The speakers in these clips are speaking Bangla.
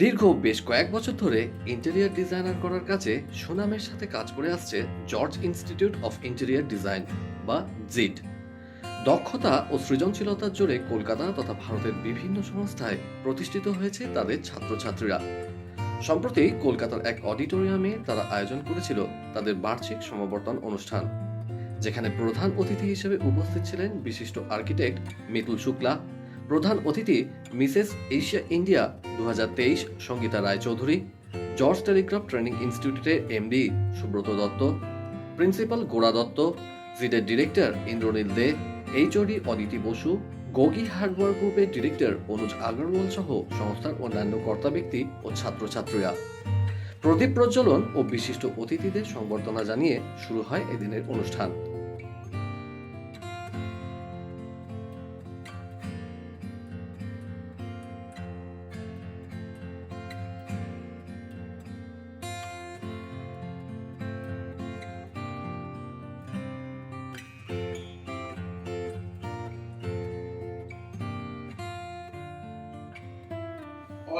দীর্ঘ বেশ কয়েক বছর ধরে ইন্টেরিয়ার ডিজাইনার করার কাজে সুনামের সাথে কাজ করে আসছে George Institute of Interior Design বা জিড দক্ষতা ও সৃজনশীলতার জোরে কলকাতা তথা ভারতের বিভিন্ন সংস্থায় প্রতিষ্ঠিত হয়েছে তাদের ছাত্রছাত্রীরা। সম্প্রতি কলকাতার এক অডিটোরিয়ামে তারা আয়োজন করেছিল তাদের বার্ষিক সমাবর্তন অনুষ্ঠান, যেখানে প্রধান অতিথি হিসেবে উপস্থিত ছিলেন বিশিষ্ট আর্কিটেক্ট মিতুল শুক্লা প্রধান অতিথি মিসেস এশিয়া ইন্ডিয়া দু হাজার তেইশ Sangeeta Raychaudhuri, George Telegraph Training ইনস্টিটিউটের MD Subrata Dutta, principal Gora Dutta জিডের director Indranil De HOD Aditi Basu, Gogi hardware গ্রুপের ডিরেক্টর অনুজ আগরওয়াল সহ সংস্থার অন্যান্য কর্তা ব্যক্তি ও ছাত্রছাত্রীরা। প্রদীপ প্রজ্বলন ও বিশিষ্ট অতিথিদের সংবর্ধনা জানিয়ে শুরু হয় এদিনের অনুষ্ঠান।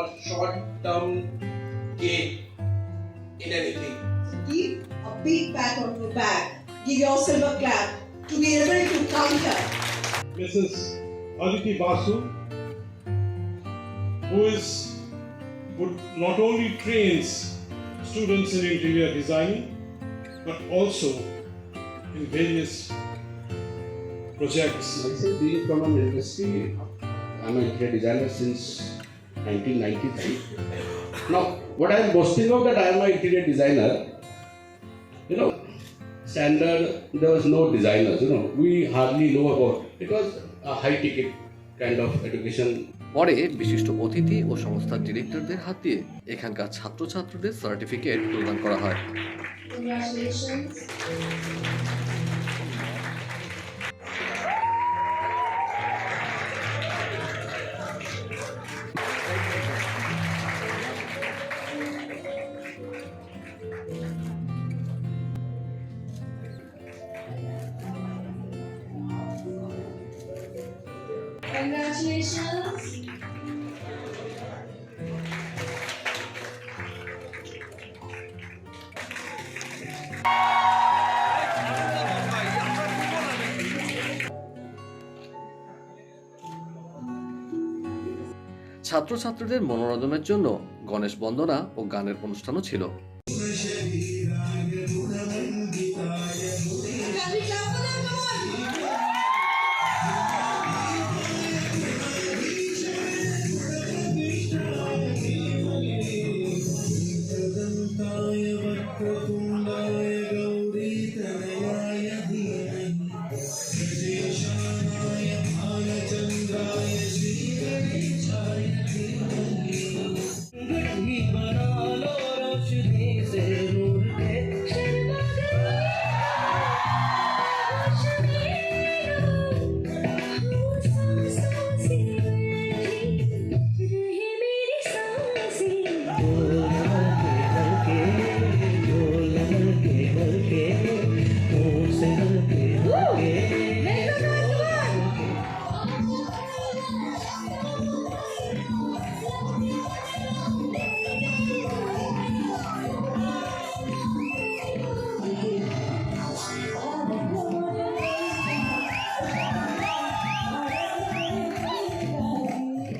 Or short term gain in anything. Give a big pat on your back. Give yourself a clap to be able to counter. Mrs. Aditi Basu, who is who not only trains students in interior designing, but also in various projects. Myself being from an industry, I'm an interior designer since 1993. Now, what I'm boasting of that I am an interior designer, you know, standard, there was no designers, you know, we hardly know about, it was a high ticket kind of education পরে বিশিষ্ট অতিথি ও সংস্থার ডিরেক্টরদের হাত দিয়ে এখানকার ছাত্রছাত্রীদের সার্টিফিকেট প্রদান করা হয় Congratulations. ছাত্রছাত্রীদের মনোরঞ্জনের জন্য গণেশ বন্দনা ও গানের অনুষ্ঠানও ছিল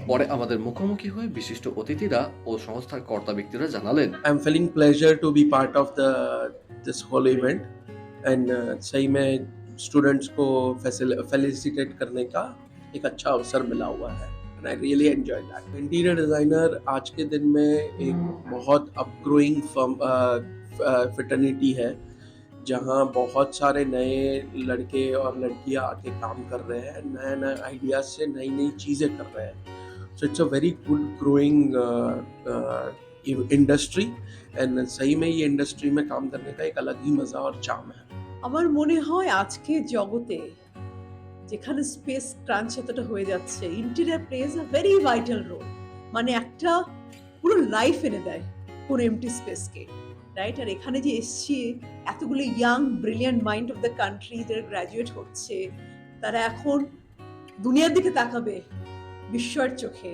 পরে আমাদের মুখোমুখি হয়ে বিশিষ্ট অতিথিরা ও সংস্থার কর্তা ব্যক্তিরা জানালেন I'm feeling pleasure to be part of the this whole event and uh, सही में स्टूडेंट्स को फेलिसिटेट करने का एक अच्छा अवसर मिला हुआ है and I really enjoy that. Interior designer आज के दिन में एक बहुत अपग्रोइंग फिटर्निटी है जहाँ बहुत सारे नए लड़के और लड़कियां आके काम कर रहे हैं नए नए आइडियाज से नई नई चीज़ें कर रहे हैं so it's a very good growing industry and सही में ये इंडस्ट्री में काम करने का एक अलग ही मज़ा और चाम है আমার মনে হয় আজকের জগতে যেখানে স্পেস ক্রাঞ্চ এতটা হয়ে যাচ্ছে interior plays a very vital role মানে একটা পুরো লাইফ এনে দেয় কোনো এমটি স্পেসকে রাইট আর এখানে যে এসছি এতগুলো young brilliant mind of the country যারা গ্র্যাজুয়েট হচ্ছে তারা এখন দুনিয়ার দিকে তাকাবে বিস্ময়ের চোখে।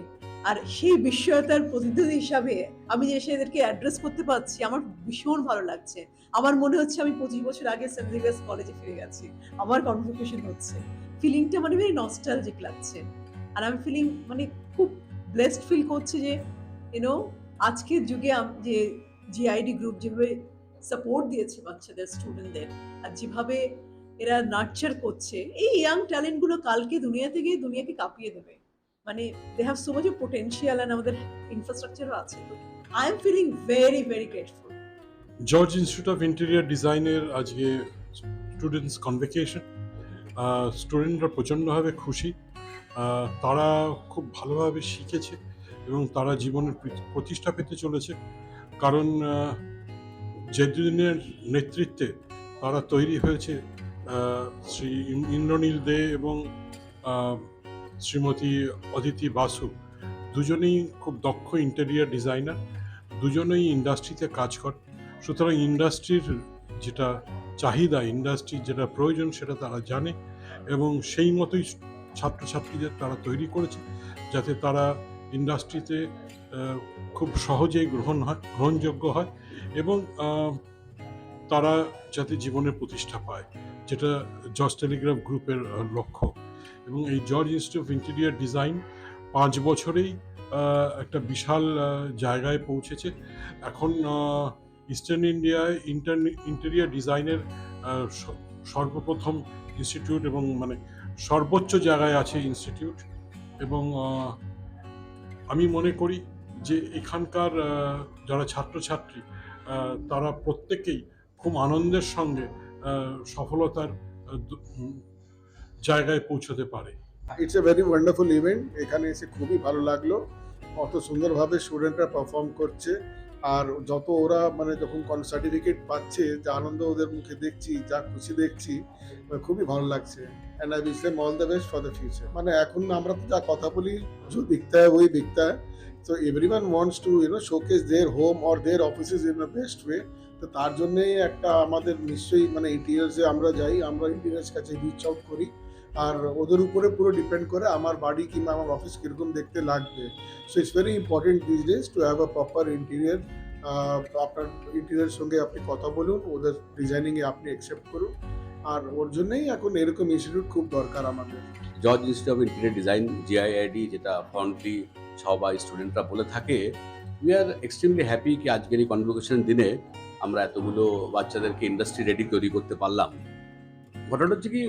আর সেই বিস্ময়তার প্রতিনিধি হিসাবে আমি যে এসে এদেরকে অ্যাড্রেস করতে পারছি, আমার ভীষণ ভালো লাগছে। আমার মনে হচ্ছে আমি পঁচিশ বছর আগে সেন্ট জেভিয়ার্স কলেজে ফিরে গেছি। আমার কনভোকেশন হচ্ছে। ফিলিংটা মানে ভেরি নস্টালজিক লাগছে। আর আমি ফিলিং মানে খুব ব্লেসড ফিল করছি যে ইউনো আজকের যুগে যে জিআইডি গ্রুপ যেভাবে সাপোর্ট দিয়েছে বাচ্চাদের স্টুডেন্টদের আর যেভাবে এরা নার্চার করছে, এই ইয়াং ট্যালেন্টগুলো কালকে দুনিয়াতে গিয়ে দুনিয়াকে কাঁপিয়ে দেবে। মানে they have so much of potential and আমাদের ইনফ্রাস্ট্রাকচারও আছে। I am feeling very very grateful George Institute of Interior ডিজাইনের আজকে স্টুডেন্টস কনভেকেশন স্টুডেন্টরা প্রচণ্ডভাবে খুশি। তারা খুব ভালোভাবে শিখেছে এবং তারা জীবনের প্রতিষ্ঠা পেতে চলেছে। কারণ আহ, যে দুদিনের নেতৃত্বে তারা তৈরি হয়েছে শ্রী ইন- ইন্দ্রনীল দে এবং শ্রীমতী অদিতি বাসু দুজনেই খুব দক্ষ ইন্টেরিয়ার ডিজাইনার দুজনেই ইন্ডাস্ট্রিতে কাজ করে সুতরাং ইন্ডাস্ট্রির যেটা চাহিদা ইন্ডাস্ট্রির যেটা প্রয়োজন সেটা তারা জানে এবং সেই মতোই ছাত্রছাত্রীদের তারা তৈরি করেছে যাতে তারা ইন্ডাস্ট্রিতে খুব সহজেই গ্রহণ হয়, গ্রহণযোগ্য হয় এবং তারা যাতে জীবনের প্রতিষ্ঠা পায়, যেটা জর্জ টেলিগ্রাফ গ্রুপের লক্ষ্য। এবং এই George Institute of Interior Design পাঁচ বছরেই একটা বিশাল জায়গায় পৌঁছেছে। এখন ইস্টার্ন ইন্ডিয়ায় ইন্টার ইন্টেরিয়ার ডিজাইনের সর্বপ্রথম ইনস্টিটিউট এবং মানে সর্বোচ্চ জায়গায় আছে ইনস্টিটিউট এবং আমি মনে করি যে এখানকার যারা ছাত্রছাত্রী তারা প্রত্যেকেই খুব আনন্দের সঙ্গে সফলতার জায়গায় পৌঁছতে পারে। It's a very wonderful event এখানে এসে খুবই ভালো লাগল। অত সুন্দরভাবে স্টুডেন্টরা পারফর্ম করছে। আর যত ওরা মানে যখন সার্টিফিকেট পাচ্ছে, যা আনন্দ ওদের মুখে দেখছি, যা খুশি দেখছি, খুবই ভালো লাগছে। And I wish them all the best for the future মানে এখন আমরা তো যা কথা বলি যে দেখতে হয় ওই হয় তো everyone wants to you know showcase their home or their offices in the best way তো তার জন্যেই একটা আমাদের নিশ্চয়ই মানে ইন্টিরিয়ার্সে আমরা যাই, আমরা ইন্টিরিয়ার্স কাছে রিচ আউট করি। আর ওদের উপরে পুরো ডিপেন্ড করে আমার বাড়ি কিংবা আমার অফিস কীরকম দেখতে লাগবে। So it's very important this days to have a proper interior আপনার ইন্টিরিয়ার সঙ্গে আপনি কথা বলুন, ওদের ডিজাইনিংয়ে আপনি অ্যাকসেপ্ট করুন। আর ওর জন্যই এখন এরকম ইনস্টিটিউট খুব দরকার আমাদের। George Institute of Interior Design GIID যেটা ফন্টলি সবাই স্টুডেন্টরা বলে থাকে উই আর এক্সট্রিমলি হ্যাপি কি আজকের এই কনভোকেশন দিনে আমরা এতগুলো বাচ্চাদেরকে ইন্ডাস্ট্রি রেডি তৈরি করতে পারলাম। ঘটনাটা হচ্ছে কি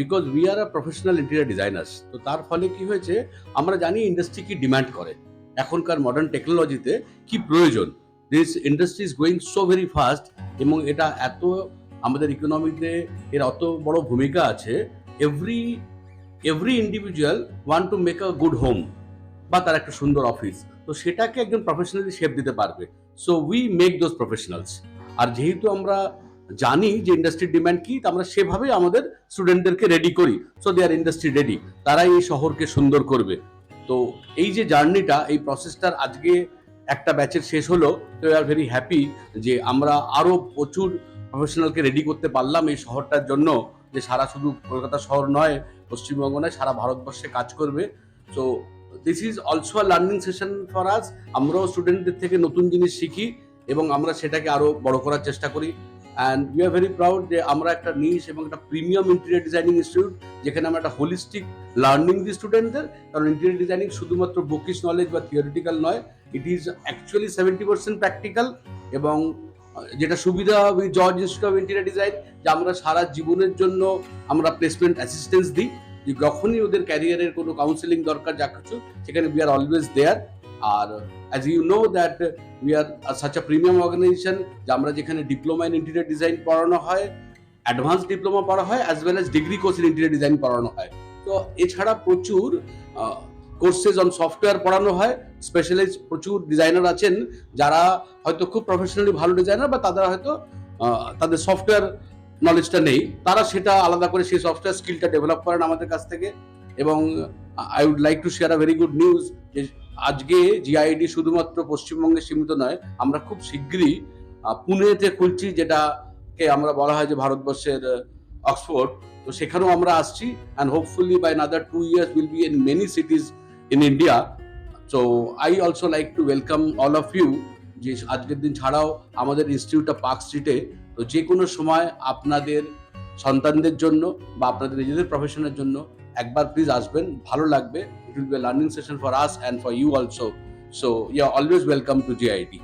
because we are a professional interior designers তো তার ফলে কি হয়েছে, আমরা জানি ইন্ডাস্ট্রি কি ডিমান্ড করে। এখনকার মডার্ন টেকনোলজিতে কি প্রয়োজন? This industry is going so very fast এবং এটা এত, আমাদের ইকোনমিতে এর অত বড় ভূমিকা আছে every every individual one to make a good home বা তার একটা সুন্দর অফিস তো সেটাকে একজন প্রফেশনালি শেপ দিতে পারবে। So we make those professionals আর যেহেতু আমরা জানি যে ইন্ডাস্ট্রির ডিমান্ড কি আমরা সেভাবেই আমাদের স্টুডেন্টদেরকে রেডি করি। So they are industry ready তারাই এই শহরকে সুন্দর করবে। তো এই যে জার্নিটা, এই প্রসেসটার আজকে একটা ব্যাচের শেষ হলো, তো আর ভেরি হ্যাপি যে আমরা আরও প্রচুর প্রফেশনালকে রেডি করতে পারলাম এই শহরটার জন্য। যে সারা শুধু কলকাতা শহর নয়, পশ্চিমবঙ্গ নয়, সারা ভারতবর্ষে কাজ করবে। So this is also a learning session for us আমরাও স্টুডেন্টদের থেকে নতুন জিনিস শিখি এবং আমরা সেটাকে আরও বড় করার চেষ্টা করি। And we are very proud যে আমরা একটা নিশ এবং একটা প্রিমিয়াম ইন্টেরিয়ার ডিজাইনিং ইনস্টিটিউট যেখানে আমরা একটা হোলিস্টিক লার্নিং দিই স্টুডেন্টদের কারণ ইন্টেরিয়ার ডিজাইনিং শুধুমাত্র বুকিশ নলেজ বা থিওরিটিক্যাল নয় it is actually seventy percent practical এবং যেটা সুবিধা with George Institute of Interior Design যে আমরা সারা জীবনের জন্য আমরা প্লেসমেন্ট অ্যাসিস্ট্যান্স দিই। যে যখনই ওদের ক্যারিয়ারের কোনো কাউন্সেলিং দরকার যা কিছু, সেখানে we are always there are as you know that we are such a premium organization যে আমরা যেখানে ডিপ্লোমা ইন ইন্টেরিয়ার ডিজাইন পড়ানো হয় অ্যাডভান্স ডিপ্লোমা পড়া হয় as well as degree course in interior design পড়ানো হয়। তো এছাড়া প্রচুর কোর্সেস অন সফটওয়্যার পড়ানো হয়। স্পেশালাইজ প্রচুর ডিজাইনার আছেন, যারা হয়তো খুব প্রফেশনালি ভালো ডিজাইনার বা তাদের হয়তো তাদের সফটওয়্যার নলেজটা নেই। তারা সেটা আলাদা করে সেই সফটওয়্যার স্কিলটা ডেভেলপ করেন আমাদের কাছ থেকে। এবং I would like to share a very good news আজকে জিআইডি শুধুমাত্র পশ্চিমবঙ্গে সীমিত নয়, আমরা খুব শীঘ্রই পুনেতে খুলছি যেটাকে আমরা বলা হয় যে ভারতবর্ষের অক্সফোর্ড। তো সেখানেও আমরা আসছি and hopefully by another two years will be in many cities in India so I also like to welcome all of you যে আজকের দিন ছাড়াও আমাদের ইনস্টিটিউটটা পার্ক স্ট্রিটে তো যে কোনো সময় আপনাদের সন্তানদের জন্য বা আপনাদের নিজেদের প্রফেশনের জন্য একবার প্লিজ আসবেন, ভালো লাগবে। it will be a learning session for us and for you also. So, you're always welcome to GIT.